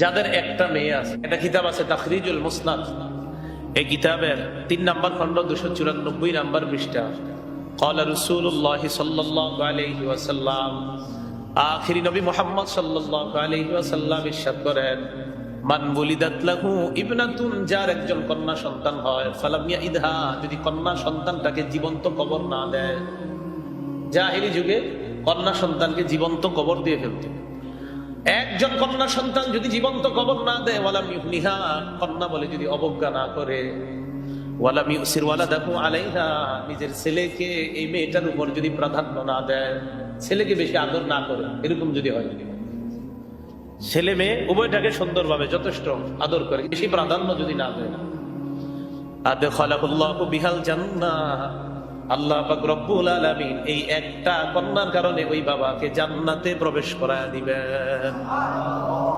যাদের একটা মেয়ে আছে একটা কিতাব আছে তাখরিজুল মুসনাদ এই কিতাবের তিন নাম্বার খণ্ড দুশো চুরানব্বই নাম্বার পৃষ্ঠা قال رسول الله صلى الله عليه وسلم আখিরি নবী মোহাম্মদ সাল্লাল্লাহু আলাইহি ওয়াসাল্লাম ইরশাদ করেন মান বুলিদাত লাহু ইবনাতুন যার একজন কন্যা সন্তান হয় ফালাম ইয়াইদহা যদি কন্যা সন্তানটাকে জীবন্ত কবর না দেয় জাহিলি যুগে কন্যা সন্তানকে জীবন্ত কবর দিয়ে ফেলতো একজন কন্যা সন্তান যদি জীবন্ত কবর না দেয়, ওয়ালাম ইউহনিহা কন্যা বলে যদি অবজ্ঞা না করে, ওয়ালাম ইউসির ওয়ালাদাহু আলাইহা, নিজের ছেলেকে এই মেয়েটার উপর যদি প্রাধান্য না দেয়, ছেলেকে বেশি আদর না করে, এরকম যদি হয় ছেলে মেয়ে উভয়টাকে সুন্দরভাবে যথেষ্ট আদর করে, বেশি প্রাধান্য যদি না দেয়। আদে খালাকুল্লাহু বিহাল জান্নাহ। আল্লাহ রব্বুল আলমিন এই একটা কন্যার কারণে ওই বাবাকে জান্নাতে প্রবেশ করায় দিবেন।